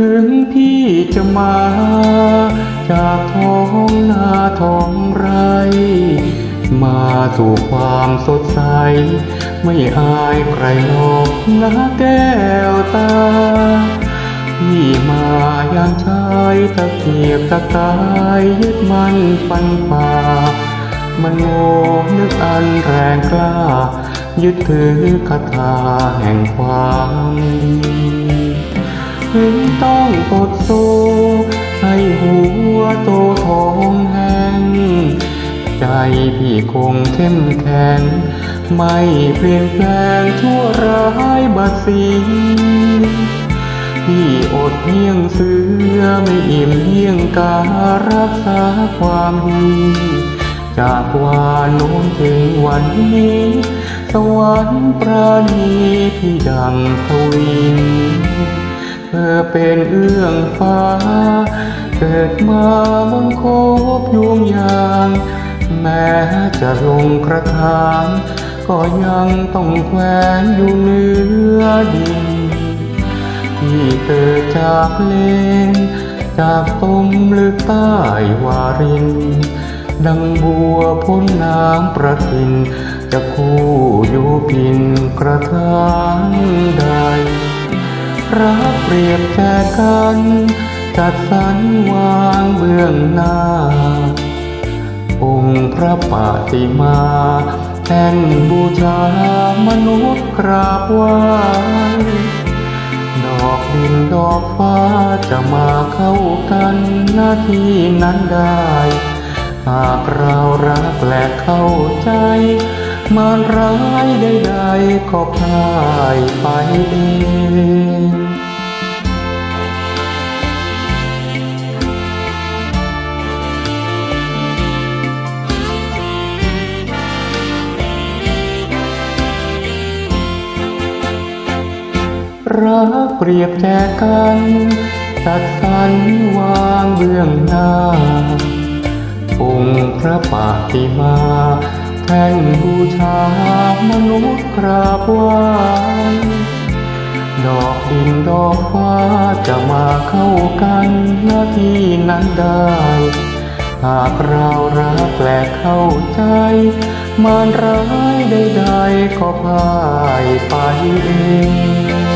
ถึงพี่จะมา จากท้องนาท้องไร มาสู่ความสดใส ไม่อายใครหรอกนะแก้วตา พี่มายามชายตะเกียบตะกายยึดมันฟันฝ่ามันโง่นึกอันแรงกล้า ยึดถือคาถาแห่งความ ต้องกดโซให้หัวโตทองแห้ง ใจพี่คงเข้มแข็ง ไม่เปลี่ยนแปลงชั่วร้ายบัดสีพี่อดเยี่ยงเสือไม่อิ่มเยี่ยงการักษาความดี จากวานโน้นถึงวันนี้ สวรรค์ประณีพี่ดังทวินเธ อเป็นเอื้องฟ้า เกิดมาบนโคบยวงยาง แม้จะลงกระถาง ก็ยังต้องแขวนอยู่เนื้อดินที่เกิดจากเลน จากต้มลึกใต้วาริน ดังบัวพ้นน้ำประทิน จะคู่อยู่พินกระทางใด รักเปรียบแค่กัน จัดสรรวางเบื้องหน้า องค์พระปฏิมาแท่นบูชามนุษย์กราบไหว้ดอกดินดอกฟ้าจะมาเข้ากันหน้าที่นั้นได้ หากเรารักและเข้าใจ มารร้ายใดๆก็พ่ายไปเองรักเปรียบแจกันจัดสรรวางเบื้องหน้าองค์พระปฏิมา แท่นบูชามนุษย์กราบไหว้ดอกดินดอกฟ้าจะมาเข้ากันหน้าที่นั้นได้ หากเรารักและเข้าใจ มารร้ายใดๆก็พ่ายไปเอง